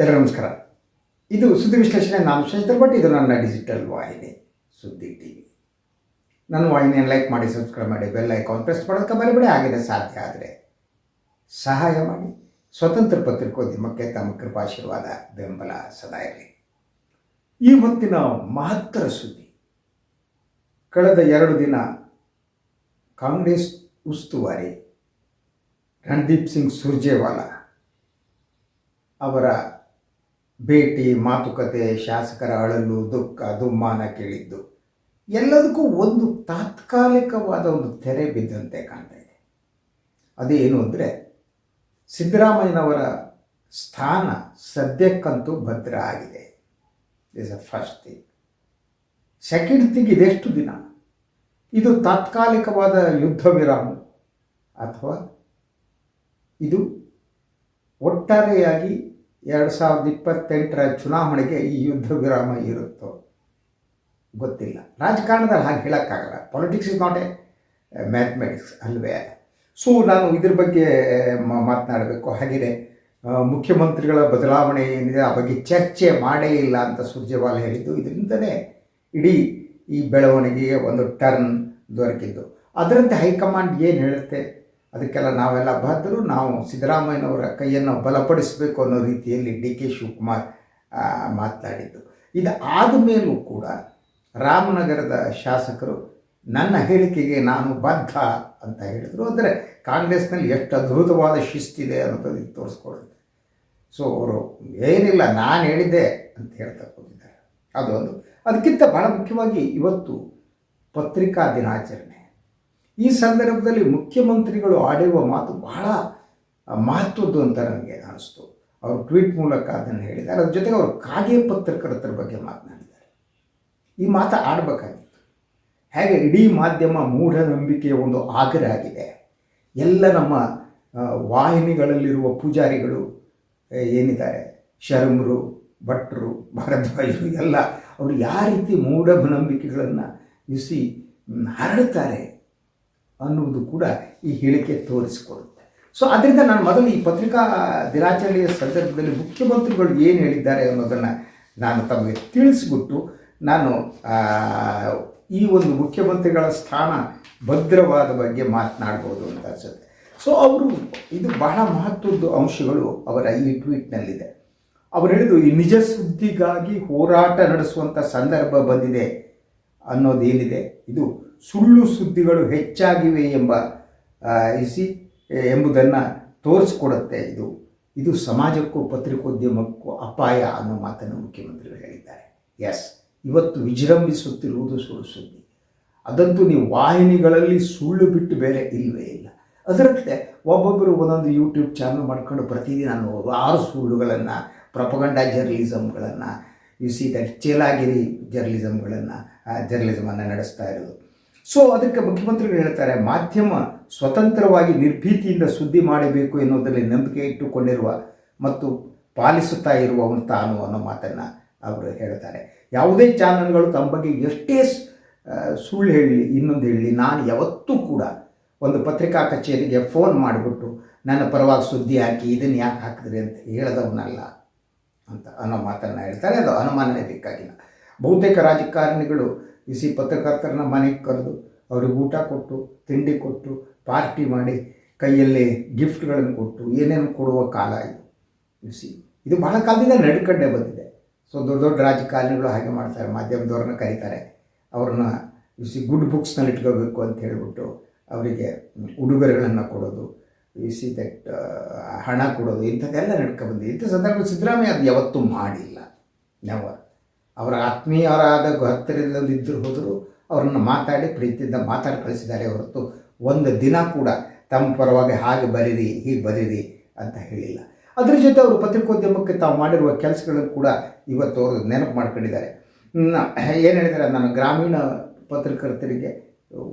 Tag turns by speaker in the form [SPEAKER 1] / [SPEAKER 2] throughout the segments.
[SPEAKER 1] ಎಲ್ಲರೂ ನಮಸ್ಕಾರ. ಇದು ಸುದ್ದಿ ವಿಶ್ಲೇಷಣೆ, ನಾನು ಶಶಿಧರ್ ಭಟ್. ಇದು ನನ್ನ ಡಿಜಿಟಲ್ ವಾಹಿನಿ, ಸುದ್ದಿ ಟಿ ವಿ ನನ್ನ ವಾಹಿನಿಯನ್ನು ಲೈಕ್ ಮಾಡಿ ಸಬ್ಸ್ಕ್ರೈಬ್ ಮಾಡಿ ಬೆಲ್ ಐಕಾನ್ ಪ್ರೆಸ್ ಮಾಡೋದಕ್ಕೆ ಮರಿಬೇಡಿ. ಆಗಿದೆ ಸಾಧ್ಯ ಆದರೆ ಸಹಾಯ ಮಾಡಿ. ಸ್ವತಂತ್ರ ಪತ್ರಿಕೋದ್ಯಮಕ್ಕೆ ತಮ್ಮ ಕೃಪಾಶೀರ್ವಾದ, ಬೆಂಬಲ ಸದಾ ಇರಲಿ. ಈ ಹೊತ್ತಿನ ಮಹತ್ತರ ಸುದ್ದಿ. ಕಳೆದ ಎರಡು ದಿನ ಕಾಂಗ್ರೆಸ್ ಉಸ್ತುವಾರಿ ರಣದೀಪ್ ಸಿಂಗ್ ಸುರ್ಜೇವಾಲಾ ಅವರ ಭೇಟಿ, ಮಾತುಕತೆ, ಶಾಸಕರ ಅಳಲು, ದುಃಖ, ದುಮ್ಮಾನ ಕೇಳಿದ್ದು. ಎಲ್ಲದಕ್ಕೂ ಒಂದು ತಾತ್ಕಾಲಿಕವಾದ ಒಂದು ತೆರೆ ಬಿದ್ದಂತೆ ಕಾಣ್ತಾ ಇದೆ. ಅದೇನು ಅಂದರೆ, ಸಿದ್ದರಾಮಯ್ಯನವರ ಸ್ಥಾನ ಸದ್ಯಕ್ಕಂತೂ ಭದ್ರ ಆಗಿದೆ. Is a first thing second thing ಇದೆಷ್ಟು ದಿನ? ಇದು ತಾತ್ಕಾಲಿಕವಾದ ಯುದ್ಧ ವಿರಾಮ ಅಥವಾ ಇದು ಒಟ್ಟಾರೆಯಾಗಿ ಎರಡು ಸಾವಿರದ ಇಪ್ಪತ್ತೆಂಟರ ಚುನಾವಣೆಗೆ ಈ ಯುದ್ಧ ವಿರಾಮ ಇರುತ್ತೋ? ಗೊತ್ತಿಲ್ಲ. ರಾಜಕಾರಣದಲ್ಲಿ ಹಾಗೆ ಹೇಳೋಕ್ಕಾಗಲ್ಲ. Politics is not a mathematics ಅಲ್ವೇ? ಸೊ ನಾನು ಇದ್ರ ಬಗ್ಗೆ ಮಾತನಾಡಬೇಕು. ಹಾಗೆಯೇ ಮುಖ್ಯಮಂತ್ರಿಗಳ ಬದಲಾವಣೆ ಏನಿದೆ, ಆ ಬಗ್ಗೆ ಚರ್ಚೆ ಮಾಡೇ ಇಲ್ಲ ಅಂತ ಸುರ್ಜೇವಾಲ ಹೇಳಿದ್ದು. ಇದರಿಂದನೇ ಇಡೀ ಈ ಬೆಳವಣಿಗೆಗೆ ಒಂದು ಟರ್ನ್ ದೊರಕಿದ್ದು. ಅದರಂತೆ ಹೈಕಮಾಂಡ್ ಏನು ಹೇಳುತ್ತೆ? ಅದಕ್ಕೆಲ್ಲ ನಾವೆಲ್ಲ ಬದ್ಧರು ನಾವು ಸಿದ್ದರಾಮಯ್ಯನವರ ಕೈಯನ್ನು ಬಲಪಡಿಸಬೇಕು ಅನ್ನೋ ರೀತಿಯಲ್ಲಿ ಡಿ ಕೆ ಶಿವಕುಮಾರ್ ಮಾತನಾಡಿದ್ದು. ಇದು ಆದ ಮೇಲೂ ಕೂಡ ರಾಮನಗರದ ಶಾಸಕರು, ನನ್ನ ಹೇಳಿಕೆಗೆ ನಾನು ಬದ್ಧ ಅಂತ ಹೇಳಿದರು. ಅಂದರೆ ಕಾಂಗ್ರೆಸ್ನಲ್ಲಿ ಎಷ್ಟು ಅದ್ಭುತವಾದ ಶಿಸ್ತಿದೆ ಅನ್ನೋದು ಇದು ತೋರಿಸ್ಕೊಡುತ್ತೆ. ಸೊ ಅವರು ಏನಿಲ್ಲ, ನಾನು ಹೇಳಿದ್ದೆ ಅಂತ ಹೇಳ್ತಾ ಕೂತಿದ್ದಾರೆ. ಅದೊಂದು. ಅದಕ್ಕಿಂತ ಬಹಳ ಮುಖ್ಯವಾಗಿ ಇವತ್ತು ಪತ್ರಿಕಾ ದಿನಾಚರಣೆ. ಈ ಸಂದರ್ಭದಲ್ಲಿ ಮುಖ್ಯಮಂತ್ರಿಗಳು ಆಡಿರುವ ಮಾತು ಬಹಳ ಮಹತ್ವದ್ದು ಅಂತ ನನಗೆ ಅನಿಸ್ತು. ಅವರು ಟ್ವೀಟ್ ಮೂಲಕ ಅದನ್ನು ಹೇಳಿದ್ದಾರೆ. ಅದ್ರ ಜೊತೆಗೆ ಅವರು ಕಾಗೆ ಪತ್ರಕರ್ತರ ಬಗ್ಗೆ ಮಾತನಾಡಿದ್ದಾರೆ. ಈ ಮಾತು ಆಡಬೇಕಾಗಿತ್ತು. ಹೇಗೆ ಇಡೀ ಮಾಧ್ಯಮ ಮೂಢನಂಬಿಕೆಯ ಒಂದು ಆಗ್ರ ಆಗಿದೆ. ಎಲ್ಲ ನಮ್ಮ ವಾಹಿನಿಗಳಲ್ಲಿರುವ ಪೂಜಾರಿಗಳು ಏನಿದ್ದಾರೆ? ಶರ್ಮರು ಭಟ್ರು ಭಾರದ್ವಾಜರು ಎಲ್ಲ ಅವರು ಯಾವ ರೀತಿ ಮೂಢನಂಬಿಕೆಗಳನ್ನು ಇಸಿ ಮ್, ಹರಡುತ್ತಾರೆ ಅನ್ನುವುದು ಕೂಡ ಈ ಹೇಳಿಕೆ ತೋರಿಸಿಕೊಡುತ್ತೆ. ಸೊ ಅದರಿಂದ ನಾನು ಮೊದಲು ಈ ಪತ್ರಿಕಾ ದಿನಾಚರಣೆಯ ಸಂದರ್ಭದಲ್ಲಿ ಮುಖ್ಯಮಂತ್ರಿಗಳು ಏನು ಹೇಳಿದ್ದಾರೆ ಅನ್ನೋದನ್ನು ನಾನು ತಮಗೆ ತಿಳಿಸ್ಬಿಟ್ಟು ನಾನು ಈ ಒಂದು ಮುಖ್ಯಮಂತ್ರಿಗಳ ಸ್ಥಾನ ಭದ್ರವಾದ ಬಗ್ಗೆ ಮಾತನಾಡ್ಬೋದು ಅಂತ ಅನ್ಸುತ್ತೆ. ಸೊ ಅವರು ಇದು ಬಹಳ ಮಹತ್ವದ ಅಂಶಗಳು ಅವರ ಈ ಟ್ವೀಟ್ನಲ್ಲಿದೆ. ಅವರು ಹೇಳಿದ್ದು ಈ ನಿಜ ಸುದ್ದಿಗಾಗಿ ಹೋರಾಟ ನಡೆಸುವಂಥ ಸಂದರ್ಭ ಬಂದಿದೆ ಅನ್ನೋದೇನಿದೆ? ಇದು ಸುಳ್ಳು ಸುದ್ದಿಗಳು ಹೆಚ್ಚಾಗಿವೆ ಎಂಬ ಇಸಿ ಎಂಬುದನ್ನು ತೋರಿಸ್ಕೊಡುತ್ತೆ ಇದು. ಇದು ಸಮಾಜಕ್ಕೂ ಪತ್ರಿಕೋದ್ಯಮಕ್ಕೂ ಅಪಾಯ ಅನ್ನೋ ಮಾತನ್ನು ಮುಖ್ಯಮಂತ್ರಿಗಳು ಹೇಳಿದ್ದಾರೆ. ಎಸ್ ಇವತ್ತು ವಿಜೃಂಭಿಸುತ್ತಿರುವುದು ಸುಳ್ಳು ಸುದ್ದಿ. ಅದಂತೂ ನೀವು ವಾಹಿನಿಗಳಲ್ಲಿ ಸುಳ್ಳು ಬಿಟ್ಟು ಬೇರೆ ಇಲ್ಲವೇ ಇಲ್ಲ. ಅದರಂತೆ ಒಬ್ಬೊಬ್ಬರು ಒಂದೊಂದು ಯೂಟ್ಯೂಬ್ ಚಾನಲ್ ಮಾಡ್ಕೊಂಡು ಪ್ರತಿದಿನ ನೂರಾರು ಸುಳ್ಳುಗಳನ್ನು ಪ್ರಪಗಂಡ ಜರ್ನಲಿಸಮ್ಗಳನ್ನು ಯು ಸಿ ದಟ್ ಚೇಲಾಗಿರಿ ಜರ್ನಲಿಸಮ್ಗಳನ್ನು ಜರ್ನಲಿಸಮನ್ನು ನಡೆಸ್ತಾ ಇರೋದು. ಸೊ ಅದಕ್ಕೆ ಮುಖ್ಯಮಂತ್ರಿಗಳು ಹೇಳ್ತಾರೆ, ಮಾಧ್ಯಮ ಸ್ವತಂತ್ರವಾಗಿ ನಿರ್ಭೀತಿಯಿಂದ ಸುದ್ದಿ ಮಾಡಬೇಕು ಎನ್ನುವುದರಲ್ಲಿ ನಂಬಿಕೆ ಇಟ್ಟುಕೊಂಡಿರುವ ಮತ್ತು ಪಾಲಿಸುತ್ತಾ ಇರುವವನು ತಾನು ಅನ್ನೋ ಮಾತನ್ನು ಅವರು ಹೇಳ್ತಾರೆ. ಯಾವುದೇ ಚಾನಲ್ಗಳು ತಮ್ಮ ಬಗ್ಗೆ ಎಷ್ಟೇ ಸುಳ್ಳು ಹೇಳಲಿ, ಇನ್ನೊಂದು ಹೇಳಲಿ, ನಾನು ಯಾವತ್ತೂ ಕೂಡ ಒಂದು ಪತ್ರಿಕಾ ಕಚೇರಿಗೆ ಫೋನ್ ಮಾಡಿಬಿಟ್ಟು ನನ್ನ ಪರವಾಗಿ ಸುದ್ದಿ ಹಾಕಿ, ಇದನ್ನು ಯಾಕೆ ಹಾಕಿದ್ರಿ ಅಂತ ಹೇಳದವನಲ್ಲ ಅಂತ ಅನ್ನೋ ಮಾತನ್ನು ಹೇಳ್ತಾರೆ. ಅದು ಅನುಮಾನನೇ ಬೇಕಾಗಿಲ್ಲ. ಬಹುತೇಕ ರಾಜಕಾರಣಿಗಳು ಬಿಸಿ ಪತ್ರಕರ್ತರನ್ನ ಮನೆಗೆ ಕರೆದು ಅವ್ರಿಗೆ ಊಟ ಕೊಟ್ಟು, ತಿಂಡಿ ಕೊಟ್ಟು, ಪಾರ್ಟಿ ಮಾಡಿ ಕೈಯಲ್ಲಿ ಗಿಫ್ಟ್ಗಳನ್ನು ಕೊಟ್ಟು ಏನೇನು ಕೊಡುವ ಕಾಲ ಇದು ಬಿಸಿ ಇದು ಬಹಳ ಕಾಲದಿಂದ ನಡ್ಕೊಂಡೇ ಬಂದಿದೆ. ಸೊ ದೊಡ್ಡ ದೊಡ್ಡ ರಾಜಕಾರಣಿಗಳು ಹಾಗೆ ಮಾಡ್ತಾರೆ, ಮಾಧ್ಯಮದವ್ರನ್ನ ಕರೀತಾರೆ. ಅವ್ರನ್ನ ಬಿಸಿ ಗುಡ್ ಬುಕ್ಸ್ನಲ್ಲಿ ಇಟ್ಕೋಬೇಕು ಅಂತ ಹೇಳಿಬಿಟ್ಟು ಅವರಿಗೆ ಉಡುಗೊರೆಗಳನ್ನು ಕೊಡೋದು ಸಿ ದಟ್ ಹಣ ಕೊಡೋದು ಇಂಥದ್ದೆಲ್ಲ ನಡ್ಕೊಬಂದಿದೆ ಇಂಥ ಸಂದರ್ಭ ಸಿದ್ದರಾಮಯ್ಯ ಅದು ಯಾವತ್ತೂ ಮಾಡಿಲ್ಲ. ನೆವರ್ ಅವರ ಆತ್ಮೀಯರಾದ ಹತ್ತಿರದಲ್ಲಿ ಇದ್ದರೂ ಹೋದರೂ ಅವರನ್ನು ಮಾತಾಡಿ ಪ್ರೀತಿಯಿಂದ ಮಾತಾಡಿ ಕಳಿಸಿದ್ದಾರೆ ಹೊರತು ಒಂದು ದಿನ ಕೂಡ ತಮ್ಮ ಪರವಾಗಿ ಹಾಗೆ ಬರೀರಿ, ಹೀಗೆ ಬರೀರಿ ಅಂತ ಹೇಳಿಲ್ಲ. ಅದ್ರ ಜೊತೆ ಅವರು ಪತ್ರಿಕೋದ್ಯಮಕ್ಕೆ ತಾವು ಮಾಡಿರುವ ಕೆಲಸಗಳನ್ನು ಕೂಡ ಇವತ್ತು ಅವರು ನೆನಪು ಮಾಡ್ಕೊಂಡಿದ್ದಾರೆ. ಏನು ಹೇಳಿದ್ದಾರೆ, ನಾನು ಗ್ರಾಮೀಣ ಪತ್ರಕರ್ತರಿಗೆ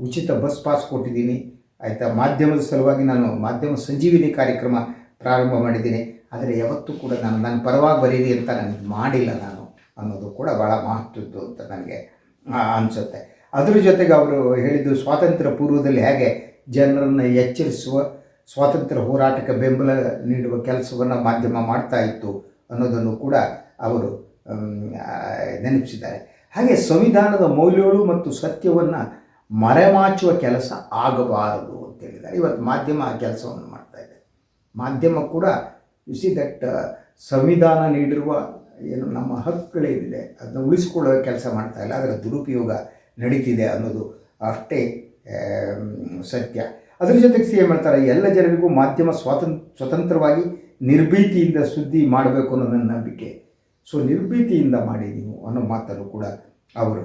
[SPEAKER 1] ಉಚಿತ ಬಸ್ ಪಾಸ್ ಕೊಟ್ಟಿದ್ದೀನಿ. ಆಯಿತಾ, ಮಾಧ್ಯಮದ ಸಲುವಾಗಿ ನಾನು ಮಾಧ್ಯಮ ಸಂಜೀವಿನಿ ಕಾರ್ಯಕ್ರಮ ಪ್ರಾರಂಭ ಮಾಡಿದ್ದೀನಿ. ಆದರೆ ಯಾವತ್ತೂ ಕೂಡ ನಾನು ನನ್ನ ಪರವಾಗಿ ಬರೀರಿ ಅಂತ ನನಗೆ ಮಾಡಿಲ್ಲ ನಾನು. ಅನ್ನೋದು ಕೂಡ ಭಾಳ ಮಹತ್ವದ್ದು ಅಂತ ನನಗೆ ಅನಿಸುತ್ತೆ. ಅದರ ಜೊತೆಗೆ ಅವರು ಹೇಳಿದ್ದು ಸ್ವಾತಂತ್ರ್ಯ ಪೂರ್ವದಲ್ಲಿ ಹೇಗೆ ಜನರನ್ನು ಎಚ್ಚರಿಸುವ, ಸ್ವಾತಂತ್ರ್ಯ ಹೋರಾಟಕ್ಕೆ ಬೆಂಬಲ ನೀಡುವ ಕೆಲಸವನ್ನು ಮಾಧ್ಯಮ ಮಾಡ್ತಾ ಇತ್ತು ಅನ್ನೋದನ್ನು ಕೂಡ ಅವರು ನೆನಪಿಸಿದ್ದಾರೆ. ಹಾಗೆ ಸಂವಿಧಾನದ ಮೌಲ್ಯಗಳು ಮತ್ತು ಸತ್ಯವನ್ನು ಮರೆಮಾಚುವ ಕೆಲಸ ಆಗಬಾರದು ಅಂತ ಹೇಳಿದ್ದಾರೆ. ಇವತ್ತು ಮಾಧ್ಯಮ ಆ ಕೆಲಸವನ್ನು ಮಾಡ್ತಾ ಇದೆ. ಮಾಧ್ಯಮ ಕೂಡ ಯು ಸಿ ದಟ್ ಸಂವಿಧಾನ ನೀಡಿರುವ ಏನು ನಮ್ಮ ಹಕ್ಕುಗಳೇನಿದೆ ಅದನ್ನ ಉಳಿಸ್ಕೊಳ್ಳೋ ಕೆಲಸ ಮಾಡ್ತಾ ಇಲ್ಲ. ಅದರ ದುರುಪಯೋಗ ನಡೀತಿದೆ ಅನ್ನೋದು ಅಷ್ಟೇ ಸತ್ಯ. ಅದರ ಜೊತೆಗೆ ಸಿ ಎಂ ಹೇಳ್ತಾರೆ, ಎಲ್ಲ ಜನರಿಗೂ ಮಾಧ್ಯಮ ಸ್ವಾತಂತ್ರ ಸ್ವತಂತ್ರವಾಗಿ ನಿರ್ಭೀತಿಯಿಂದ ಸುದ್ದಿ ಮಾಡಬೇಕು ಅನ್ನೋ ನನ್ನ ನಂಬಿಕೆ. ಸೊ ನಿರ್ಭೀತಿಯಿಂದ ಮಾಡಿ ನೀವು ಅನ್ನೋ ಮಾತನ್ನು ಕೂಡ ಅವರು,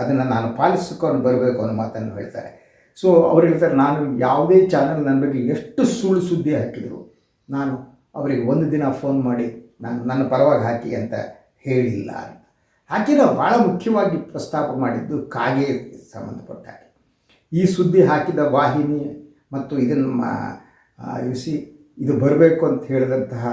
[SPEAKER 1] ಅದನ್ನು ನಾನು ಪಾಲಿಸ್ಕೊಂಡು ಬರಬೇಕು ಅನ್ನೋ ಮಾತನ್ನು ಹೇಳ್ತಾರೆ. ಸೊ ಅವ್ರು ಹೇಳ್ತಾರೆ, ನಾನು ಯಾವುದೇ ಚಾನಲ್ ನನ್ನ ಬಗ್ಗೆ ಎಷ್ಟು ಸುಳ್ಳು ಸುದ್ದಿ ಹಾಕಿದರು, ನಾನು ಅವರಿಗೆ ಒಂದು ದಿನ ಫೋನ್ ಮಾಡಿ ನಾನು ನನ್ನ ಪರವಾಗಿ ಹಾಕಿ ಅಂತ ಹೇಳಿಲ್ಲ ಅಂತ. ಹಾಕಿದ ಭಾಳ ಮುಖ್ಯವಾಗಿ ಪ್ರಸ್ತಾಪ ಮಾಡಿದ್ದು ಕಾಗೆ ಸಂಬಂಧಪಟ್ಟ ಈ ಸುದ್ದಿ ಹಾಕಿದ ವಾಹಿನಿ ಮತ್ತು ಇದನ್ನು ಸಿ ಇದು ಬರಬೇಕು ಅಂತ ಹೇಳಿದಂತಹ,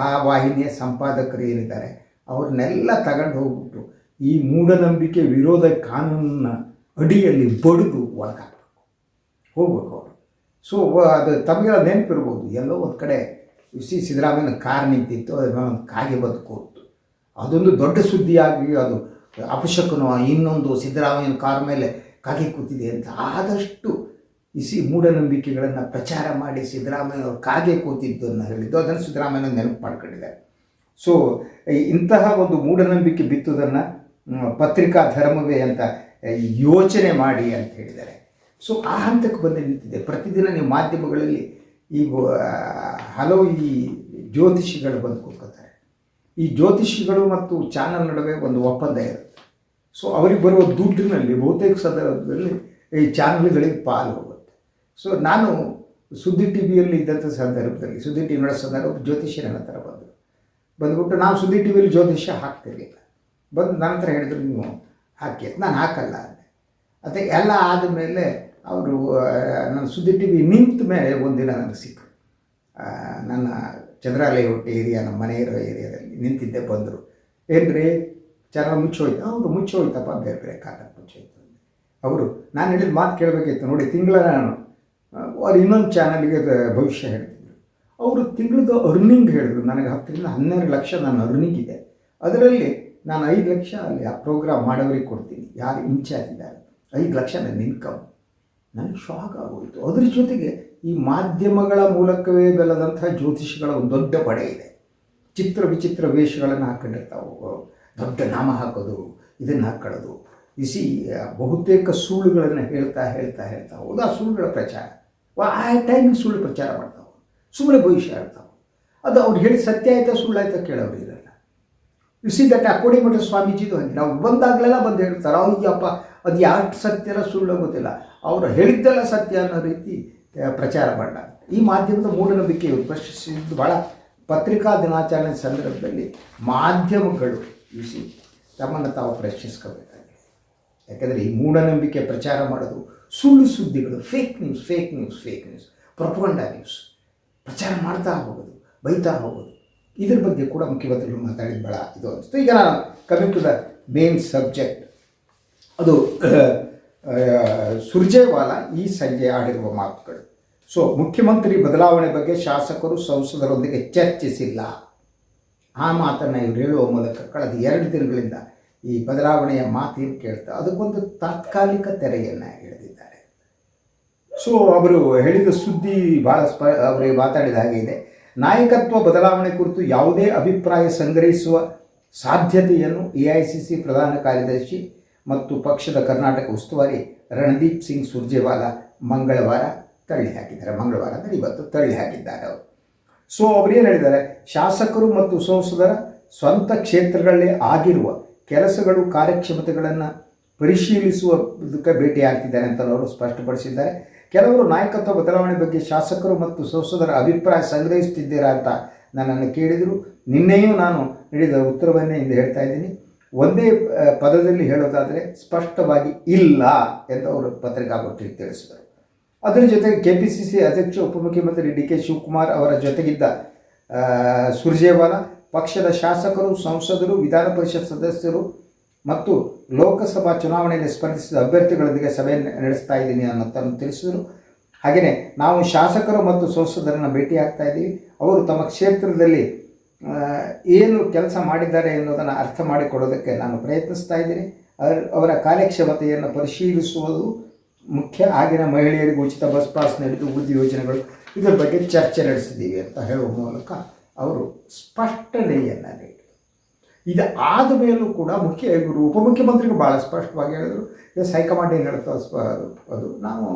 [SPEAKER 1] ಆ ವಾಹಿನಿಯ ಸಂಪಾದಕರು ಏನಿದ್ದಾರೆ, ಅವ್ರನ್ನೆಲ್ಲ ತಗೊಂಡು ಹೋಗ್ಬಿಟ್ಟು ಈ ಮೂಢನಂಬಿಕೆ ವಿರೋಧ ಕಾನೂನಿನ ಅಡಿಯಲ್ಲಿ ಬಡಿದು ಒಳಗಾಗಬೇಕು ಹೋಗ್ಬೇಕು ಅವರು. ಸೊ ಅದು ತಮಗೆಲ್ಲ ನೆನಪಿರ್ಬೋದು. ಎಲ್ಲೋ ಒಂದು ಕಡೆ ಸಿ ಸಿದ್ದರಾಮಯ್ಯನ ಕಾರ್ ನಿಂತಿತ್ತು ಒಂದು ಕಾಗೆ ಬದುಕೋತು ಅದೊಂದು ದೊಡ್ಡ ಸುದ್ದಿಯಾಗಿ ಅದು ಅಪಶಕನು ಇನ್ನೊಂದು ಸಿದ್ದರಾಮಯ್ಯನ ಕಾರ್ ಮೇಲೆ ಕಾಗೆ ಕೂತಿದೆ ಅಂತ ಆದಷ್ಟು ಇಸಿ ಮೂಢನಂಬಿಕೆಗಳನ್ನು ಪ್ರಚಾರ ಮಾಡಿ ಸಿದ್ದರಾಮಯ್ಯ ಅವರು ಕಾಗೆ ಕೂತಿದ್ದನ್ನು ಹೇಳಿದ್ದು ಅದನ್ನು ಸಿದ್ದರಾಮಯ್ಯನ ನೆನಪು ಮಾಡ್ಕೊಂಡಿದ್ದಾರೆ. ಸೊ ಇಂತಹ ಒಂದು ಮೂಢನಂಬಿಕೆ ಬಿತ್ತುವುದನ್ನು ಪತ್ರಿಕಾ ಧರ್ಮವೇ ಅಂತ ಯೋಚನೆ ಮಾಡಿ ಅಂತ ಹೇಳಿದ್ದಾರೆ. ಸೊ ಆ ಹಂತಕ್ಕೆ ಬಂದು ನಿಂತಿದೆ. ಪ್ರತಿದಿನ ನೀವು ಮಾಧ್ಯಮಗಳಲ್ಲಿ ಆ, ಹಲವು ಈ ಜ್ಯೋತಿಷಿಗಳು ಬಂದು ಕೂತ್ಕೋತಾರೆ ಈ ಜ್ಯೋತಿಷಿಗಳು ಮತ್ತು ಚಾನಲ್ ನಡುವೆ ಒಂದು ಒಪ್ಪಂದ ಇರುತ್ತೆ ಸೊ ಅವರಿಗೆ ಬರುವ ದುಡ್ಡಿನಲ್ಲಿ ಬಹುತೇಕ ಸಂದರ್ಭದಲ್ಲಿ ಈ ಚಾನಲ್ಗಳಿಗೆ ಪಾಲು ಹೋಗುತ್ತೆ. ಸೊ ನಾನು ಸುದ್ದಿ ಟಿ ವಿಯಲ್ಲಿ ಇದ್ದಂಥ ಸಂದರ್ಭದಲ್ಲಿ ಸುದ್ದಿ ಟಿ ವಿ ನೋಡೋ ಸಂದರ್ಭ ಜ್ಯೋತಿಷಿ ನನ್ನ ಹತ್ರ ಬಂದರು ಬಂದುಬಿಟ್ಟು ನಾವು ಸುದ್ದಿ ಟಿ ವಿಯಲ್ಲಿ ಜ್ಯೋತಿಷ್ಯ ಹಾಕ್ತಿರ್ಲಿಲ್ಲ. ಬಂದು ನನ್ನ ಹತ್ರ ಹೇಳಿದ್ರು ನೀವು ಹಾಕಿ. ನಾನು ಹಾಕಲ್ಲ ಅಂದೆ. ಮತ್ತು ಎಲ್ಲ ಆದಮೇಲೆ ಅವರು ನನ್ನ ಸುದ್ದಿ ಟಿ ವಿ ನಿಂತ ಮೇಲೆ ಒಂದಿನ ನನಗೆ ಸಿಕ್ಕರು ಆ, ನನ್ನ ಚಂದ್ರಾಲಯ ಏರಿಯಾ, ನಮ್ಮ ಮನೆ ಇರೋ ಏರಿಯಾದಲ್ಲಿ ನಿಂತಿದ್ದೆ, ಬಂದರು. ಏನ್ರಿ? ಚಾನಲ್ ಮುಚ್ಚೋಯ್ತು. ಹೌದು, ಮುಚ್ಚೋಯ್ತಪ್ಪ ಬೇರೆ ಬೇರೆ ಕಾಟಕ್ಕೆ ಮುಚ್ಚೋಯ್ತು. ಅವರು, ನಾನು ಹೇಳಿದ ಮಾತು ಕೇಳಬೇಕಿತ್ತು. ನೋಡಿ, ತಿಂಗಳ ನಾನು ಅವ್ರು ಇನ್ನೊಂದು ಚಾನಲ್ಗೆ ಭವಿಷ್ಯ ಹೇಳ್ತಿದ್ರು. ಅವರು ತಿಂಗಳದ ಅರ್ನಿಂಗ್ ಹೇಳಿದ್ರು. ನನಗೆ ಹತ್ತರಿಂದ ಹನ್ನೆರಡು ಲಕ್ಷ ನನ್ನ ಅರ್ನಿಂಗ್ ಇದೆ. ಅದರಲ್ಲಿ ನಾನು ಐದು ಲಕ್ಷ ಅಲ್ಲಿ ಆ ಪ್ರೋಗ್ರಾಮ್ ಮಾಡೋರಿಗೆ ಕೊಡ್ತೀನಿ. ಯಾರು ಇನ್ಚಾರ್ಜ್ ಇದ್ದಾರೆ? ಐದು ಲಕ್ಷ ನನ್ನ ಇನ್ಕಮ್ ನನಗೆ ಶಾಕ್ ಆಗೋಯಿತು. ಅದ್ರ ಜೊತೆಗೆ ಈ ಮಾಧ್ಯಮಗಳ ಮೂಲಕವೇ ಬೆಲ್ಲದಂತಹ ಜ್ಯೋತಿಷಿಗಳ ಒಂದು ದೊಡ್ಡ ಪಡೆ ಇದೆ. ಚಿತ್ರ ವಿಚಿತ್ರ ವೇಷಗಳನ್ನು ಹಾಕೊಂಡಿರ್ತಾವೆ. ದೊಡ್ಡ ನಾಮ ಹಾಕೋದು, ಇದನ್ನು ಹಾಕೊಳ್ಳೋದು. ಇಸಿ ಬಹುತೇಕ ಸುಳ್ಳುಗಳನ್ನು ಹೇಳ್ತಾ ಹೇಳ್ತಾ ಹೇಳ್ತಾ ಹೋದ ಆ ಸುಳ್ಳುಗಳ ಪ್ರಚಾರ. ಆ ಟೈಮಿಗೆ ಸುಳ್ಳು ಪ್ರಚಾರ ಮಾಡ್ತಾವೆ. ಸುಮ್ಮನೆ ಭವಿಷ್ಯ ಹೇಳ್ತಾವೆ. ಅದು ಅವ್ರು ಹೇಳಿ ಸತ್ಯ ಆಯ್ತಾ ಸುಳ್ಳಾಯ್ತಾ ಕೇಳೋರು ಇರಲ್ಲ. ಯು ಸಿ ದಟ್ ಮಠ ಸ್ವಾಮೀಜಿದು ಹಂಗೆ. ನಾವು ಬಂದಾಗಲೆಲ್ಲ ಬಂದು ಹೇಳ್ತಾರೆ ಅಪ್ಪ ಅದು ಯಾರು ಸತ್ಯನ ಸುಳ್ಳು ಗೊತ್ತಿಲ್ಲ. ಅವರು ಹೇಳಿದ್ದೆಲ್ಲ ಸತ್ಯ ಅನ್ನೋ ರೀತಿ ಪ್ರಚಾರ ಮಾಡ ಈ ಮಾಧ್ಯಮದ ಮೂಢನಂಬಿಕೆ ಪ್ರಶ್ನಿಸಿದ್ದು ಭಾಳ ಪತ್ರಿಕಾ ದಿನಾಚರಣೆ ಸಂದರ್ಭದಲ್ಲಿ ಮಾಧ್ಯಮಗಳು ಇಸಿ ತಮ್ಮನ್ನು ತಾವು ಪ್ರಶ್ನಿಸ್ಕೋಬೇಕಾಗಿದೆ. ಯಾಕಂದರೆ ಈ ಮೂಢನಂಬಿಕೆ ಪ್ರಚಾರ ಮಾಡೋದು ಸುಳ್ಳು ಸುದ್ದಿಗಳು fake news fake news fake news propaganda news ಪ್ರಚಾರ ಮಾಡ್ತಾ ಹೋಗೋದು, ಬೈತಾ ಹೋಗೋದು. ಇದ್ರ ಬಗ್ಗೆ ಕೂಡ ಮುಖ್ಯಮಂತ್ರಿಗಳು ಮಾತಾಡಿದ ಭಾಳ ಇದು ಅನಿಸ್ತು ಈಗ ನಾನು coming to the main subject ಅದು ಸುರ್ಜೇವಾಲಾ ಈ ಸಂಜೆ ಆಡಿರುವ ಮಾತುಗಳು. ಸೊ ಮುಖ್ಯಮಂತ್ರಿ ಬದಲಾವಣೆ ಬಗ್ಗೆ ಶಾಸಕರು ಸಂಸದರೊಂದಿಗೆ ಚರ್ಚಿಸಿಲ್ಲ. ಆ ಮಾತನ್ನು ಇವರು ಹೇಳುವ ಮೂಲಕ ಕಳೆದ ಎರಡು ದಿನಗಳಿಂದ ಈ ಬದಲಾವಣೆಯ ಮಾತೇನು ಕೇಳ್ತಾ, ಅದಕ್ಕೊಂದು ತಾತ್ಕಾಲಿಕ ತೆರೆಯನ್ನು ಹಿಡಿದಿದ್ದಾರೆ. ಸೊ ಅವರು ಹೇಳಿದ ಸುದ್ದಿ ಭಾಳ ಸ್ಪ ಅವರಿಗೆ ಮಾತಾಡಿದ ಹಾಗೆ ಇದೆ. ನಾಯಕತ್ವ ಬದಲಾವಣೆ ಕುರಿತು ಯಾವುದೇ ಅಭಿಪ್ರಾಯ ಸಂಗ್ರಹಿಸುವ ಸಾಧ್ಯತೆಯನ್ನು ಎ ಐ ಸಿ ಸಿ ಪ್ರಧಾನ ಕಾರ್ಯದರ್ಶಿ ಮತ್ತು ಪಕ್ಷದ ಕರ್ನಾಟಕ ಉಸ್ತುವಾರಿ ರಣದೀಪ್ ಸಿಂಗ್ ಸುರ್ಜೇವಾಲಾ ಮಂಗಳವಾರ ತಳ್ಳಿ ಹಾಕಿದ್ದಾರೆ. ಮಂಗಳವಾರ ಅಂದರೆ ಇವತ್ತು ತಳ್ಳಿ ಹಾಕಿದ್ದಾರೆ ಅವರು. ಸೊ ಅವರೇನು ಹೇಳಿದ್ದಾರೆ? ಶಾಸಕರು ಮತ್ತು ಸಂಸದರ ಸ್ವಂತ ಕ್ಷೇತ್ರಗಳಲ್ಲಿ ಆಗಿರುವ ಕೆಲಸಗಳು, ಕಾರ್ಯಕ್ಷಮತೆಗಳನ್ನು ಪರಿಶೀಲಿಸುವುದಕ್ಕೆ ಭೇಟಿಯಾಗ್ತಿದ್ದಾರೆ ಅಂತ ಅವರು ಸ್ಪಷ್ಟಪಡಿಸಿದ್ದಾರೆ. ಕೆಲವರು ನಾಯಕತ್ವ ಬದಲಾವಣೆ ಬಗ್ಗೆ ಶಾಸಕರು ಮತ್ತು ಸಂಸದರ ಅಭಿಪ್ರಾಯ ಸಂಗ್ರಹಿಸುತ್ತಿದ್ದೀರಾ ಅಂತ ನನ್ನನ್ನು ಕೇಳಿದರು. ನಿನ್ನೆಯೂ ನಾನು ನೀಡಿದ ಉತ್ತರವನ್ನೇ ಇಂದು ಹೇಳ್ತಾ ಇದ್ದೀನಿ. ಒಂದೇ ಪದದಲ್ಲಿ ಹೇಳೋದಾದರೆ ಸ್ಪಷ್ಟವಾಗಿ ಇಲ್ಲ ಎಂದು ಅವರು ಪತ್ರಿಕಾಗೋಷ್ಠಿ ತಿಳಿಸಿದರು. ಅದರ ಜೊತೆಗೆ ಕೆ ಪಿ ಸಿ ಸಿ ಅಧ್ಯಕ್ಷ, ಉಪಮುಖ್ಯಮಂತ್ರಿ ಡಿ ಕೆ ಶಿವಕುಮಾರ್ ಅವರ ಜೊತೆಗಿದ್ದ ಸುರ್ಜೇವಾಲ, ಪಕ್ಷದ ಶಾಸಕರು, ಸಂಸದರು, ವಿಧಾನ ಪರಿಷತ್ ಸದಸ್ಯರು ಮತ್ತು ಲೋಕಸಭಾ ಚುನಾವಣೆಯಲ್ಲಿ ಸ್ಪರ್ಧಿಸಿದ ಅಭ್ಯರ್ಥಿಗಳೊಂದಿಗೆ ಸಭೆ ನಡೆಸ್ತಾ ಇದ್ದೀನಿ ಅನ್ನೋದನ್ನು ತಿಳಿಸಿದರು. ಹಾಗೆಯೇ ನಾವು ಶಾಸಕರು ಮತ್ತು ಸಂಸದರನ್ನು ಭೇಟಿ ಆಗ್ತಾ ಇದ್ದೀವಿ. ಅವರು ತಮ್ಮ ಕ್ಷೇತ್ರದಲ್ಲಿ ಏನು ಕೆಲಸ ಮಾಡಿದ್ದಾರೆ ಎನ್ನುವುದನ್ನು ಅರ್ಥ ಮಾಡಿಕೊಡೋದಕ್ಕೆ ನಾನು ಪ್ರಯತ್ನಿಸ್ತಾ ಇದ್ದೀನಿ. ಅವರ ಕಾರ್ಯಕ್ಷಮತೆಯನ್ನು ಪರಿಶೀಲಿಸುವುದು ಮುಖ್ಯ. ಆಗಿನ ಮಹಿಳೆಯರಿಗೆ ಉಚಿತ ಬಸ್ ಪಾಸ್ ನಡೆದು ಉಳಿದ ಯೋಜನೆಗಳು. ಇದರ ಬಗ್ಗೆ ಚರ್ಚೆ ನಡೆಸಿದ್ದೀವಿ ಅಂತ ಹೇಳುವ ಮೂಲಕ ಅವರು ಸ್ಪಷ್ಟನೆಯನ್ನು ನೀಡಿದರು. ಇದು ಆದ ಮೇಲೂ ಕೂಡ ಮುಖ್ಯ ಗುರು, ಉಪಮುಖ್ಯಮಂತ್ರಿಗಳು ಭಾಳ ಸ್ಪಷ್ಟವಾಗಿ ಹೇಳಿದರು. ಎಸ್, ಹೈಕಮಾಂಡ್ ಏನು ಹೇಳ್ತಾ ಅದು ನಾವು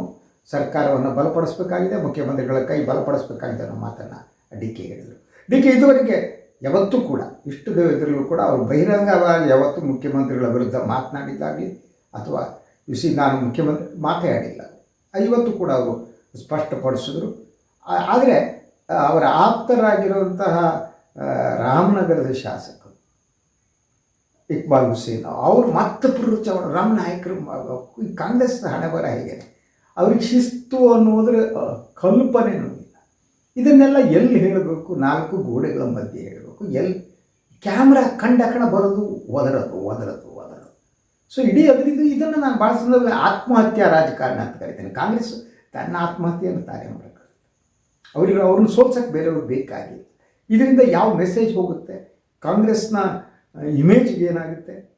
[SPEAKER 1] ಸರ್ಕಾರವನ್ನು ಬಲಪಡಿಸಬೇಕಾಗಿದೆ, ಮುಖ್ಯಮಂತ್ರಿಗಳ ಕೈ ಬಲಪಡಿಸಬೇಕಾಗಿದೆ ಅನ್ನೋ ಮಾತನ್ನು ಅಡಿಕೆ ಹೇಳಿದರು. ಡಿ ಕೆ ಇದುವರೆಗೆ ಯಾವತ್ತೂ ಕೂಡ, ಇಷ್ಟು ಇದರಲ್ಲೂ ಕೂಡ ಅವರು ಬಹಿರಂಗವಾಗಿ ಯಾವತ್ತೂ ಮುಖ್ಯಮಂತ್ರಿಗಳ ವಿರುದ್ಧ ಮಾತನಾಡಿದ್ದಾಗಲಿ ಅಥವಾ ಸಿ ನಾನು ಮುಖ್ಯಮಂತ್ರಿ ಮಾತಾಡಿಲ್ಲ. ಇವತ್ತು ಕೂಡ ಅವರು ಸ್ಪಷ್ಟಪಡಿಸಿದ್ರು. ಆದರೆ ಅವರ ಆಪ್ತರಾಗಿರುವಂತಹ ರಾಮನಗರದ ಶಾಸಕರು ಇಕ್ಬಾಲ್ ಹುಸೇನ್ ಅವರು ಮತ್ತೆ ಪುರುಚ ರಾಮ್ ನಾಯಕರು ಮ- ಈ ಕಾಂಗ್ರೆಸ್ ಹಣೆ ಬರ ಹೇಗೆ? ಅವ್ರಿಗೆ ಶಿಸ್ತು ಅನ್ನೋದ್ರ ಕಲ್ಪನೆ ಕಲ್ಪನೆನೂ ಇಲ್ಲ ಇದನ್ನೆಲ್ಲ ಎಲ್ಲಿ ಹೇಳಬೇಕು? ನಾಲ್ಕು ಗೋಡೆಗಳ ಮಧ್ಯೆ ಹೇಳಬೇಕು. ಎಲ್ಲಿ? ಕ್ಯಾಮ್ರಾ ಕಂಡ ಕಣ ಬರೋದು, ಒದರದು ಒದರದು ಒದರದು. ಸೊ ಇಡೀ ಅದರಿಂದ ಇದನ್ನು ನಾನು ಭಾಳ ಸಂದರ್ಭದಲ್ಲಿ ಆತ್ಮಹತ್ಯಾ ರಾಜಕಾರಣ ಅಂತ ಕರಿತೇನೆ. ಕಾಂಗ್ರೆಸ್ ತನ್ನ ಆತ್ಮಹತ್ಯೆಯನ್ನು ತಾನೇ ಮಾಡಬೇಕು ಅವರಿಗೆ ಅವ್ರನ್ನ ಸೋಲ್ಸಕ್ಕೆ ಬೇರೆಯವ್ರು ಬೇಕಾಗಿಲ್ಲ. ಇದರಿಂದ ಯಾವ ಮೆಸೇಜ್ ಹೋಗುತ್ತೆ? ಕಾಂಗ್ರೆಸ್ನ ಇಮೇಜ್ಗೆ ಏನಾಗುತ್ತೆ?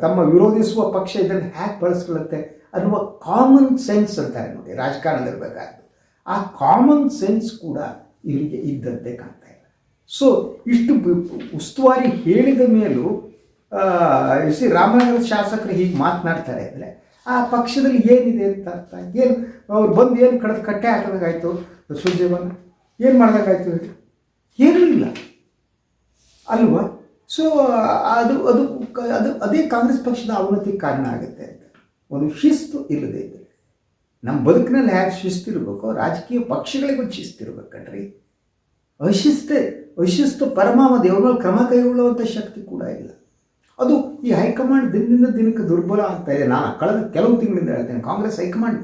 [SPEAKER 1] ತಮ್ಮ ವಿರೋಧಿಸುವ ಪಕ್ಷ ಇದನ್ನು ಹ್ಯಾಕ್ ಬಳಸ್ಕೊಳ್ಳುತ್ತೆ ಅನ್ನುವ ಕಾಮನ್ ಸೆನ್ಸ್ ಅಂತಾರೆ ನೋಡಿ ರಾಜಕಾರಣದಲ್ಲಿರಬೇಕಾದ್ದು ಆ ಕಾಮನ್ ಸೆನ್ಸ್ ಕೂಡ ಇಲ್ಲಿಗೆ ಇದ್ದಂತೆ ಕಾಣ್ತಾ ಇಲ್ಲ. ಸೊ ಇಷ್ಟು ಉಸ್ತುವಾರಿ ಹೇಳಿದ ಮೇಲೂ ಸಿ ರಾಮನಗರದ ಶಾಸಕರು ಹೀಗೆ ಮಾತನಾಡ್ತಾರೆ ಅಂದರೆ, ಆ ಪಕ್ಷದಲ್ಲಿ ಏನಿದೆ ಅಂತ ಅರ್ಥ ಏನು, ಅವ್ರು ಬಂದು ಏನು ಕಳೆದು ಕಟ್ಟೆ ಹಾಕಿದಾಗಾಯ್ತು ಸುರ್ಜೇವನ್ನ ಏನು ಮಾಡಿದಾಗಾಯ್ತು ಏನೂ ಇಲ್ಲ. ಅಲ್ವಾ? ಸೊ ಅದು ಅದು ಅದು, ಅದೇ ಕಾಂಗ್ರೆಸ್ ಪಕ್ಷದ ಅವನತಿಗೆ ಕಾರಣ ಆಗುತ್ತೆ ಅಂತ. ಒಂದು ಶಿಸ್ತು ಇಲ್ಲದೆ ಇದ್ದರೆ ನಮ್ಮ ಬದುಕಿನಲ್ಲಿ ಹೇಗೆ ಶಿಸ್ತಿರಬೇಕು ರಾಜಕೀಯ ಪಕ್ಷಗಳಿಗೂ ಶಿಸ್ತು ಶಿಸ್ತಿರ್ಬೇಕು ಕಣ್ರಿ. ಅಶಿಸ್ತೆ, ಅಶಿಸ್ತು ಪರಮಾವ ಅವ್ರ ಕ್ರಮ ಕೈಗೊಳ್ಳುವಂಥ ಶಕ್ತಿ ಕೂಡ ಇಲ್ಲ. ಅದು ಈ ಹೈಕಮಾಂಡ್ ದಿನದಿಂದ ದಿನಕ್ಕೆ ದುರ್ಬಲ ಆಗ್ತಾ ಇದೆ. ನಾನು ಕಳೆದ ಕೆಲವು ತಿಂಗಳಿಂದ ಹೇಳ್ತೇನೆ, ಕಾಂಗ್ರೆಸ್ ಹೈಕಮಾಂಡ್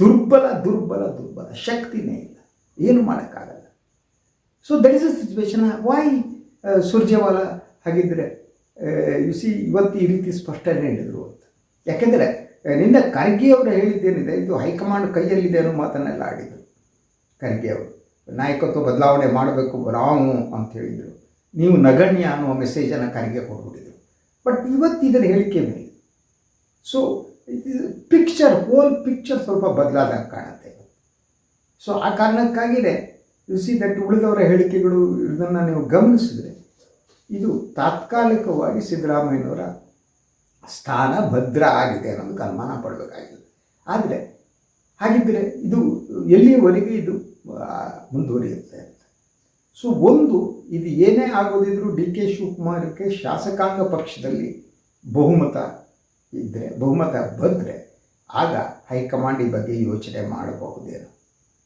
[SPEAKER 1] ದುರ್ಬಲ ದುರ್ಬಲ ದುರ್ಬಲ ಶಕ್ತಿನೇ ಇಲ್ಲ. ಏನು ಮಾಡೋಕ್ಕಾಗಲ್ಲ. So that is a situation why Surjewala ಹಾಗಿದ್ದರೆ ಯು ಸಿ ಇವತ್ತು ಈ ರೀತಿ ಸ್ಪಷ್ಟನೆ ಹೇಳಿದರು ಅಂತ. ಯಾಕೆಂದರೆ ನಿನ್ನ ಖರ್ಗೆ ಅವರು ಹೇಳಿದ್ದೇನಿದೆ, ಇದು ಹೈಕಮಾಂಡ್ ಕೈಯಲ್ಲಿದೆ ಅನ್ನೋ ಮಾತನ್ನೆಲ್ಲ ಆಡಿದರು. ಖರ್ಗೆ ಅವರು ನಾಯಕತ್ವ ಬದಲಾವಣೆ ಮಾಡಬೇಕು ರಾಮು ಅಂತ ಹೇಳಿದರು. ನೀವು ನಗಣ್ಯ ಅನ್ನುವ ಮೆಸೇಜನ್ನು ಖರ್ಗೆ ಕೊಟ್ಬಿಟ್ಟಿದ್ರು. ಬಟ್ ಇವತ್ತು ಇದರ ಹೇಳಿಕೆ ಮೇಲೆ. ಸೊ ಪಿಕ್ಚರ್ ಹೋಲ್ ಪಿಕ್ಚರ್ ಸ್ವಲ್ಪ ಬದಲಾದಂಗೆ ಕಾಣುತ್ತೆ. ಸೊ ಆ ಕಾರಣಕ್ಕಾಗಿದೆ ಯು ಸಿ ದಟ್ ಉಳಿದವರ ಹೇಳಿಕೆಗಳು ಇದನ್ನು ನೀವು ಗಮನಿಸಿದರೆ, ಇದು ತಾತ್ಕಾಲಿಕವಾಗಿ ಸಿದ್ದರಾಮಯ್ಯನವರ ಸ್ಥಾನ ಭದ್ರ ಆಗಿದೆ ಅನ್ನೋದಕ್ಕೆ ಅನುಮಾನ ಪಡಬೇಕಾಗಿದೆ. ಆದರೆ ಹಾಗಿದ್ದರೆ ಇದು ಎಲ್ಲಿಯವರೆಗೆ ಇದು ಮುಂದುವರಿಯುತ್ತೆ ಅಂತ. ಸೊ ಒಂದು ಇದು ಏನೇ ಆಗೋದಿದ್ರೂ ಡಿ ಕೆ ಶಿವಕುಮಾರಕ್ಕೆ ಶಾಸಕಾಂಗ ಪಕ್ಷದಲ್ಲಿ ಬಹುಮತ ಇದ್ದರೆ ಬಹುಮತ ಬಂದರೆ ಆಗ ಹೈಕಮಾಂಡ್ ಈ ಬಗ್ಗೆ ಯೋಚನೆ ಮಾಡಬಹುದೇನೋ.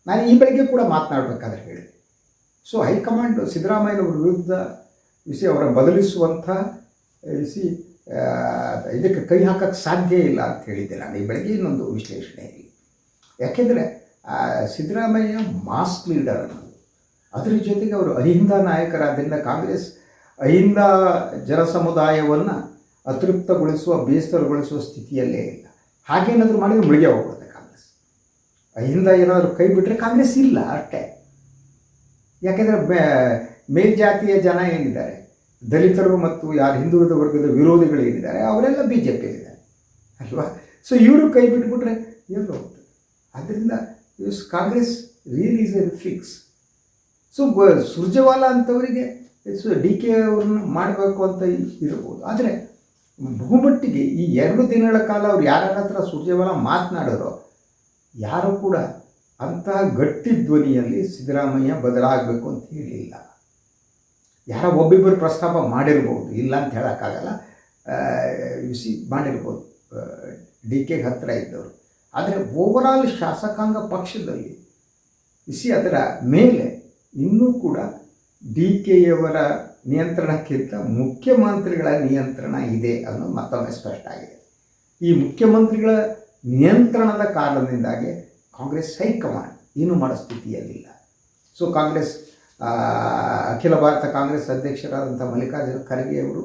[SPEAKER 1] ನಾನು ಈ ಬಗ್ಗೆ ಕೂಡ ಮಾತನಾಡಬೇಕಾದ್ರೆ ಹೇಳಿದೆ ಸೊ ಹೈಕಮಾಂಡ್ ಸಿದ್ದರಾಮಯ್ಯನವರ ವಿರುದ್ಧ ವಿಷಯ ಅವರ ಬದಲಿಸುವಂಥ ಆ, ಇದಕ್ಕೆ ಕೈ ಹಾಕೋಕ್ಕೆ ಸಾಧ್ಯ ಇಲ್ಲ ಅಂತ ಹೇಳಿದ್ದೆ ನಾನು. ಈ ಬೆಳಗ್ಗೆ ಇನ್ನೊಂದು ವಿಶ್ಲೇಷಣೆ ಇಲ್ಲಿ ಯಾಕೆಂದರೆ ಸಿದ್ದರಾಮಯ್ಯ ಮಾಸ್ ಲೀಡರ್ ಅನ್ನೋದು ಅದರ ಜೊತೆಗೆ ಅವರು ಅಹಿಂದ ನಾಯಕರಾದ್ದರಿಂದ ಕಾಂಗ್ರೆಸ್ ಅಹಿಂದ ಜನಸಮುದಾಯವನ್ನು ಅತೃಪ್ತಗೊಳಿಸುವ, ಬೇಸರಗೊಳಿಸುವ ಸ್ಥಿತಿಯಲ್ಲೇ ಇಲ್ಲ. ಹಾಗೇನಾದರೂ ಮಾಡಿದ್ರೆ ಮುಳುಗೆ ಹೋಗ್ಬಿಡುತ್ತೆ ಕಾಂಗ್ರೆಸ್. ಅಹಿಂದ ಏನಾದರೂ ಕೈ ಬಿಟ್ಟರೆ ಕಾಂಗ್ರೆಸ್ ಇಲ್ಲ ಅಷ್ಟೇ. ಯಾಕೆಂದರೆ ಮೇಲ್ಜಾತಿಯ ಜನ ಏನಿದ್ದಾರೆ ದಲಿತರು ಮತ್ತು ಯಾರು ಹಿಂದುಳಿದ ವರ್ಗದ ವಿರೋಧಿಗಳು ಏನಿದ್ದಾರೆ, ಅವರೆಲ್ಲ ಬಿ ಜೆ ಪಿಯಲ್ಲಿದ್ದಾರೆ ಅಲ್ವಾ? ಸೊ ಇವರು ಕೈ ಬಿಟ್ಬಿಟ್ರೆ ಎಲ್ಲ ಹೋಗ್ತದೆ ಆದ್ದರಿಂದ is Congress real is a fix so Surjewala ಅಂಥವರಿಗೆ ಸೊ ಡಿ ಕೆ ಅವ್ರನ್ನ ಮಾಡಬೇಕು ಅಂತ ಇರ್ಬೋದು. ಆದರೆ, ಬಹುಮಟ್ಟಿಗೆ ಈ ಎರಡು ದಿನಗಳ ಕಾಲ ಅವ್ರು ಯಾರ ಹತ್ರ ಸುರ್ಜೇವಾಲಾ ಮಾತನಾಡೋರೋ, ಯಾರೂ ಕೂಡ ಅಂತಹ ಗಟ್ಟಿ ಧ್ವನಿಯಲ್ಲಿ ಸಿದ್ದರಾಮಯ್ಯ ಬದಲಾಗಬೇಕು ಅಂತ ಹೇಳಿಲ್ಲ. ಯಾರೋ ಒಬ್ಬಿಬ್ಬರು ಪ್ರಸ್ತಾಪ ಮಾಡಿರ್ಬೋದು, ಇಲ್ಲ ಅಂತ ಹೇಳೋಕ್ಕಾಗಲ್ಲ. ಯು ಸಿ ಮಾಡಿರ್ಬೋದು. ಡಿ ಕೆಗೆ ಹತ್ತಿರ ಇದ್ದವರು. ಆದರೆ ಓವರಾಲ್ ಶಾಸಕಾಂಗ ಪಕ್ಷದಲ್ಲಿ ಇಸಿ ಅದರ ಮೇಲೆ ಇನ್ನೂ ಕೂಡ ಡಿ ಕೆಯವರ ನಿಯಂತ್ರಣಕ್ಕಿಂತ ಮುಖ್ಯಮಂತ್ರಿಗಳ ನಿಯಂತ್ರಣ ಇದೆ ಅನ್ನೋದು ಮತ್ತೊಮ್ಮೆ ಸ್ಪಷ್ಟ ಆಗಿದೆ. ಈ ಮುಖ್ಯಮಂತ್ರಿಗಳ ನಿಯಂತ್ರಣದ ಕಾರಣದಿಂದಾಗಿ ಕಾಂಗ್ರೆಸ್ ಹೈಕಮಾಂಡ್ ಏನು ಮಾಡೋ ಸ್ಥಿತಿಯಲ್ಲಿಲ್ಲ ಸೊ ಕಾಂಗ್ರೆಸ್ ಅಖಿಲ ಭಾರತ ಕಾಂಗ್ರೆಸ್ ಅಧ್ಯಕ್ಷರಾದಂಥ ಮಲ್ಲಿಕಾರ್ಜುನ ಖರ್ಗೆಯವರು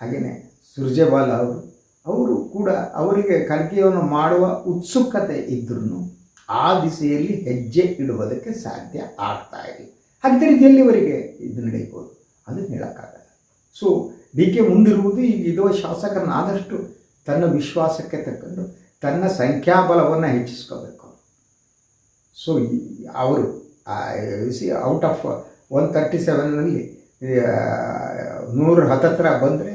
[SPEAKER 1] ಹಾಗೆಯೇ ಸುರ್ಜೇವಾಲಾ ಅವರು ಅವರು ಕೂಡ ಅವರಿಗೆ ಖರ್ಗೆಯನ್ನು ಮಾಡುವ ಉತ್ಸುಕತೆ ಇದ್ರೂ ಆ ದಿಸೆಯಲ್ಲಿ ಹೆಜ್ಜೆ ಇಡುವುದಕ್ಕೆ ಸಾಧ್ಯ ಆಗ್ತಾ ಇಲ್ಲ ಹಾಗಿದ್ದರೆ ರೀತಿಯಲ್ಲಿ ಅವರಿಗೆ ಇದು ನಡೆಯಬಹುದು? ಅದು ಹೇಳೋಕ್ಕಾಗಲ್ಲ. ಸೊ ಡಿ ಕೆ ಮುಂದಿರುವುದು ಈಗ ಇರುವ ಶಾಸಕರನ್ನ ಆದಷ್ಟು ತನ್ನ ವಿಶ್ವಾಸಕ್ಕೆ ತಕ್ಕಂಡು ತನ್ನ ಸಂಖ್ಯಾಬಲವನ್ನು ಹೆಚ್ಚಿಸ್ಕೋಬೇಕು. ಸೊ ಅವರು see out of one thirty ಸೆವೆನ್ನಲ್ಲಿ ನೂರು ಹತ್ತತ್ರ ಬಂದರೆ,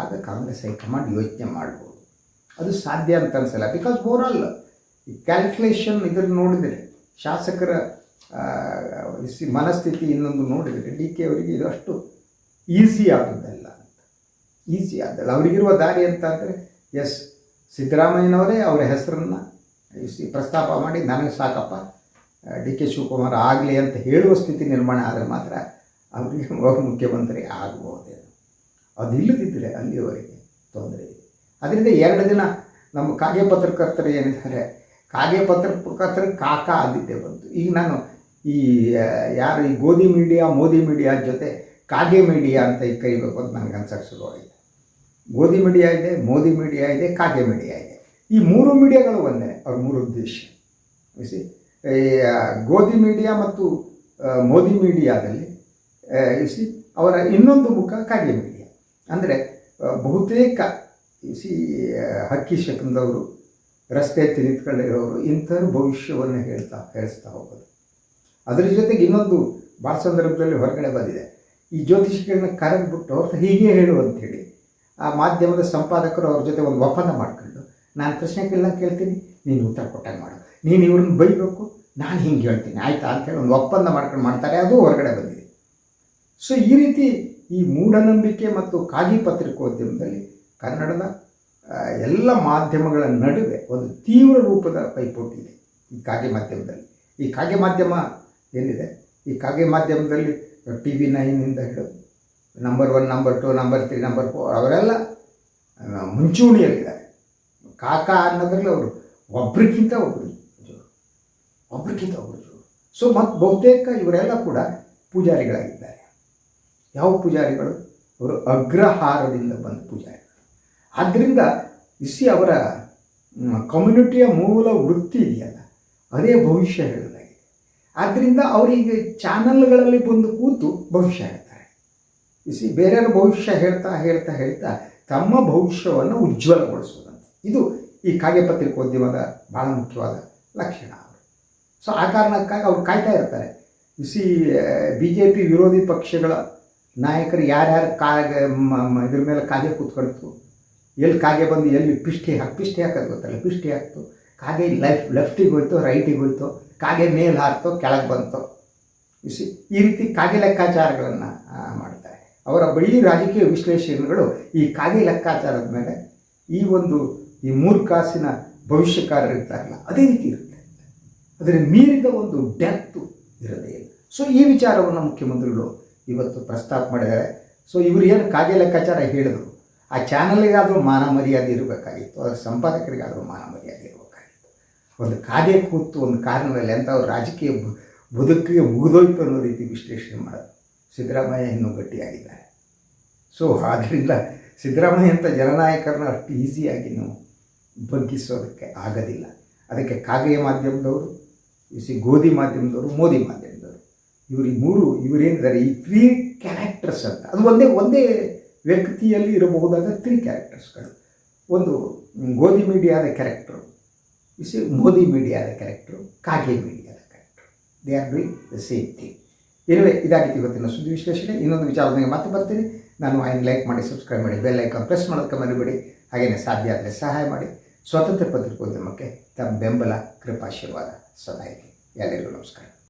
[SPEAKER 1] ಆಗ ಕಾಂಗ್ರೆಸ್ ಹೈಕಮಾಂಡ್ ಯೋಚನೆ ಮಾಡ್ಬೋದು. ಅದು ಸಾಧ್ಯ ಅಂತ ಅನಿಸಲ್ಲ. ಬಿಕಾಸ್ ಓವರಾಲ್ ಈ ಕ್ಯಾಲ್ಕುಲೇಷನ್ ಇದನ್ನು ನೋಡಿದರೆ, ಶಾಸಕರ ಮನಸ್ಥಿತಿ ಇನ್ನೊಂದು ನೋಡಿದರೆ ಡಿ ಕೆ ಅವರಿಗೆ ಇದು ಅಷ್ಟು ಈಸಿ ಆಗೋದಲ್ಲ ಅಂತ. ಈಸಿ ಆದಲ್ಲ ಅವರಿಗಿರುವ ದಾರಿ ಅಂತ ಅಂದರೆ ಎಸ್ ಸಿದ್ದರಾಮಯ್ಯನವರೇ ಅವರ ಹೆಸರನ್ನು ಸಿ ಪ್ರಸ್ತಾಪ ಮಾಡಿ, ನನಗೆ ಸಾಕಪ್ಪ. ಡಿ ಕೆ ಶಿವಕುಮಾರ್ ಆಗಲಿ ಅಂತ ಹೇಳುವ ಸ್ಥಿತಿ ನಿರ್ಮಾಣ ಆದರೆ ಮಾತ್ರ ಅವರಿಗೆ ಅವರು ಮುಖ್ಯಮಂತ್ರಿ ಆಗಬಹುದೇನು ಅದು ಇಲ್ಲದಿದ್ದರೆ ಅಲ್ಲಿಯವರೆಗೆ ತೊಂದರೆ ಇದೆ. ಅದರಿಂದ ಎರಡು ದಿನ ನಮ್ಮ ಕಾಗೆ ಪತ್ರಕರ್ತರು ಏನಿದ್ದಾರೆ, ಕಾಗೆ ಪತ್ರಕರ್ತರ ಕಾಕ ಆದಿದ್ದೆ ಬಂತು. ಈಗ ನಾನು ಈ ಯಾರು ಈ ಗೋಧಿ ಮೀಡಿಯಾ, ಮೋದಿ ಮೀಡಿಯಾ ಜೊತೆ ಕಾಗೆ ಮೀಡಿಯಾ ಅಂತ ಈಗ ಕರಿಬೇಕು ಅಂತ ನನಗೆ ಅನ್ಸಕ್ಕೆ ಶುರುವಾಗಿದೆ. ಗೋಧಿ ಮೀಡಿಯಾ ಇದೆ, ಮೋದಿ ಮೀಡಿಯಾ ಇದೆ, ಕಾಗೆ ಮೀಡಿಯಾ ಇದೆ. ಈ ಮೂರು ಮೀಡಿಯಾಗಳು ಒಂದೇ, ಅವ್ರ ಮೂರು ಉದ್ದೇಶ. ಗೋಧಿ ಮೀಡಿಯಾ ಮತ್ತು ಮೋದಿ ಮೀಡಿಯಾದಲ್ಲಿ ಇಸಿ ಅವರ ಇನ್ನೊಂದು ಮುಖ ಕಾಗೆ ಮೀಡಿಯಾ. ಅಂದರೆ ಬಹುತೇಕ ಇಸಿ ಹಕ್ಕಿ ಶಕಂದವರು ರಸ್ತೆ ಎತ್ತಿ ನಿಂತ್ಕೊಂಡಿರೋರು ಇಂಥವ್ರ ಭವಿಷ್ಯವನ್ನು ಹೇಳ್ತಾ ಹೇಳಿಸ್ತಾ ಹೋಗೋದು. ಅದರ ಜೊತೆಗೆ ಇನ್ನೊಂದು ಭಾಳ ಸಂದರ್ಭದಲ್ಲಿ ಹೊರಗಡೆ ಬಂದಿದೆ. ಈ ಜ್ಯೋತಿಷಿಗಳನ್ನ ಕರೆದ್ಬಿಟ್ಟು ಅವ್ರ ಹೀಗೆ ಹೇಳು ಅಂತೇಳಿ ಆ ಮಾಧ್ಯಮದ ಸಂಪಾದಕರು ಅವ್ರ ಜೊತೆ ಒಂದು ಒಪ್ಪಂದ ಮಾಡ್ಕೊಂಡು, ನಾನು ಪ್ರಶ್ನೆ ಕೇಳ್ತೀನಿ. ನೀನು ಉತ್ತರ ಕೊಟ್ಟಂಗೆ ಮಾಡು. ನೀನು ಇವ್ರನ್ನ ಬೈಬೇಕು, ನಾನು ಹಿಂಗೆ ಹೇಳ್ತೀನಿ. ಆಯಿತಾ? ಅಂತೇಳಿ ಒಂದು ಒಪ್ಪಂದ ಮಾಡ್ಕೊಂಡು ಮಾಡ್ತಾರೆ, ಅದು ಹೊರಗಡೆ ಬಂದಿದೆ. ಸೊ ಈ ರೀತಿ ಈ ಮೂಢನಂಬಿಕೆ ಮತ್ತು ಕಾಗಿ ಪತ್ರಿಕೋದ್ಯಮದಲ್ಲಿ ಕನ್ನಡದ ಎಲ್ಲ ಮಾಧ್ಯಮಗಳ ನಡುವೆ ಒಂದು ತೀವ್ರ ರೂಪದ ಪೈಪೋಟಿ ಇದೆ ಈ ಕಾಗೆ ಮಾಧ್ಯಮದಲ್ಲಿ. ಈ ಕಾಗೆ ಮಾಧ್ಯಮ ಏನಿದೆ ಈ ಕಾಗೆ ಮಾಧ್ಯಮದಲ್ಲಿ ಟಿ ವಿ ನೈನಿಂದ ಹಿಡಿದು number one number two number three number four ಅವರೆಲ್ಲ ಮುಂಚೂಣಿಯಲ್ಲಿದ್ದಾರೆ. ಕಾಕ ಅನ್ನೋದ್ರಲ್ಲಿ ಅವರು ಒಬ್ರಿಗಿಂತ ಒಬ್ಬರು ಜೋರು ಒಬ್ರಿಗಿಂತ ಒಬ್ರು ಜೋರು ಸೊ ಮತ್ತು ಬಹುತೇಕ ಇವರೆಲ್ಲ ಕೂಡ ಪೂಜಾರಿಗಳಾಗಿದ್ದಾರೆ. ಯಾವ ಪೂಜಾರಿಗಳು? ಅವರು ಅಗ್ರಹಾರದಿಂದ ಬಂದ ಪೂಜಾರಿಗಳು ಆದ್ದರಿಂದ ಇಸಿ ಅವರ ಕಮ್ಯುನಿಟಿಯ ಮೂಲ ವೃತ್ತಿ ಇದೆಯಲ್ಲ, ಅದೇ ಭವಿಷ್ಯ ಹೇಳಲಾಗಿದೆ ಆದ್ದರಿಂದ ಅವರಿಗೆ ಚಾನಲ್ಗಳಲ್ಲಿ ಬಂದು ಕೂತು ಭವಿಷ್ಯ ಹೇಳ್ತಾರೆ. ಇಸಿ ಬೇರೆಯವ್ರ ಭವಿಷ್ಯ ಹೇಳ್ತಾ ಹೇಳ್ತಾ ಹೇಳ್ತಾ ತಮ್ಮ ಭವಿಷ್ಯವನ್ನು ಉಜ್ವಲಗೊಳಿಸೋದಂತ ಇದು ಈ ಕಾಗೆ ಪತ್ರಿಕೋದ್ಯಮದ ಭಾಳ ಮುಖ್ಯವಾದ ಲಕ್ಷಣ ಅವರು. ಸೊ ಆ ಕಾರಣಕ್ಕಾಗಿ ಅವ್ರು ಕಾಯ್ತಾ ಇರ್ತಾರೆ. ಸಿ ಬಿ ಜೆ ಪಿ ವಿರೋಧಿ ಪಕ್ಷಗಳ ನಾಯಕರು ಯಾರ್ಯಾರು ಕಾಗೆ ಇದ್ರ ಮೇಲೆ ಕಾಗೆ ಕೂತ್ಕೊಳ್ತು, ಎಲ್ಲಿ ಕಾಗೆ ಬಂದು ಎಲ್ಲಿ ಪಿಷ್ಟಿ ಹಾಕಿ, ಪಿಷ್ಟಿ ಹಾಕೋದು ಗೊತ್ತಲ್ಲ, ಪಿಷ್ಟಿ ಹಾಕ್ತು, ಕಾಗೆ ಲೆಫ್ಟ್ ಲೆಫ್ಟಿಗೆ ಹೋಯ್ತು, ರೈಟಿಗೆ ಹೋಯ್ತು, ಕಾಗೆ ಮೇಲೆ ಹಾರ್ತು, ಕೆಳಗೆ ಬಂತು. ಸಿ ಈ ರೀತಿ ಕಾಗೆ ಲೆಕ್ಕಾಚಾರಗಳನ್ನು ಮಾಡ್ತಾರೆ. ಅವರ ಬಳಿ ರಾಜಕೀಯ ವಿಶ್ಲೇಷಣೆಗಳು ಈ ಕಾಗೆ ಲೆಕ್ಕಾಚಾರದ ಮೇಲೆ ಈ ಒಂದು ಈ ಮೂರು ಕಾಸಿನ ಭವಿಷ್ಯಕಾರರು ಇರ್ತಾರಲ್ಲ, ಅದೇ ರೀತಿ ಇರುತ್ತೆ. ಅದರ ಮೀರಿದ ಒಂದು ಡೆಪ್ತು ಇರದೇ ಇಲ್ಲ. ಸೊ ಈ ವಿಚಾರವನ್ನು ಮುಖ್ಯಮಂತ್ರಿಗಳು ಇವತ್ತು ಪ್ರಸ್ತಾಪ ಮಾಡಿದ್ದಾರೆ. ಸೊ ಇವರು ಏನು ಕಾಗೆ ಲೆಕ್ಕಾಚಾರ ಹೇಳಿದರು? ಆ ಚಾನಲ್ಗಾದರೂ ಮಾನ ಮರ್ಯಾದೆ ಇರಬೇಕಾಗಿತ್ತು, ಅದರ ಸಂಪಾದಕರಿಗಾದರೂ ಮಾನ ಮರ್ಯಾದೆ ಇರಬೇಕಾಗಿತ್ತು. ಒಂದು ಕಾಗೆ ಕೂತು ಒಂದು ಕಾರಣದಲ್ಲಿ ಅಂತ ಅವ್ರು ರಾಜಕೀಯ ಬದುಕಿಗೆ ಮುಗಿದೋಯ್ತು ಅನ್ನೋ ರೀತಿ ವಿಶ್ಲೇಷಣೆ ಮಾಡೋದು ಸಿದ್ದರಾಮಯ್ಯ ಇನ್ನೂ ಗಟ್ಟಿಯಾಗಿದ್ದಾರೆ. ಸೊ ಆದ್ದರಿಂದ ಸಿದ್ದರಾಮಯ್ಯ ಅಂತ ಜನನಾಯಕರನ್ನ ಅಷ್ಟು ಈಸಿಯಾಗಿ ನೀವು ಬಗ್ಗಿಸೋದಕ್ಕೆ ಆಗೋದಿಲ್ಲ. ಅದಕ್ಕೆ ಕಾಗೆಯ ಮಾಧ್ಯಮದವರು ಇಸಿ ಗೋಧಿ ಮಾಧ್ಯಮದವರು, ಮೋದಿ ಮಾಧ್ಯಮದವರು, ಇವರು ಈ ಮೂರು ಇವರೇನಿದ್ದಾರೆ, ಈ ತ್ರೀ ಕ್ಯಾರೆಕ್ಟರ್ಸ್ ಅಂತ. ಅದು ಒಂದೇ ಒಂದೇ ವ್ಯಕ್ತಿಯಲ್ಲಿ ಇರಬಹುದಾದ ತ್ರೀ ಕ್ಯಾರೆಕ್ಟರ್ಸ್ಗಳು ಒಂದು ಗೋಧಿ ಮೀಡಿಯಾದ ಕ್ಯಾರೆಕ್ಟರು ಇಸಿ ಮೋದಿ ಮೀಡಿಯಾದ ಕ್ಯಾರೆಕ್ಟರು ಕಾಗೆ ಮೀಡಿಯಾದ character they are doing the same thing ಇರುವೆ ಇದಾಗಿತ್ತು ಇವತ್ತಿನ ಸುದ್ದಿ ವಿಶ್ಲೇಷಣೆ. ಇನ್ನೊಂದು ವಿಚಾರದೊಂದಿಗೆ ಮತ್ತೆ ಬರ್ತೀನಿ. ನಾನು ಆಯ್ನ ಲೈಕ್ ಮಾಡಿ ಸಬ್ಸ್ಕ್ರೈಬ್ ಮಾಡಿ ಬೆಲ್ ಐಕಾನ್ ಪ್ರೆಸ್ ಮಾಡೋದಕ್ಕೆ ಮರಿಬೇಡಿ. ಹಾಗೆಯೇ ಸಾಧ್ಯ ಆದರೆ ಸಹಾಯ ಮಾಡಿ. ಸ್ವತಂತ್ರ ಪತ್ರಿಕೋದ್ಯಮಕ್ಕೆ ತಮ್ಮ ಬೆಂಬಲ ಕೃಪಾಶೀರ್ವಾದ ಸದಾ ಇದೆ ಎಲ್ಲರಿಗೂ ನಮಸ್ಕಾರ.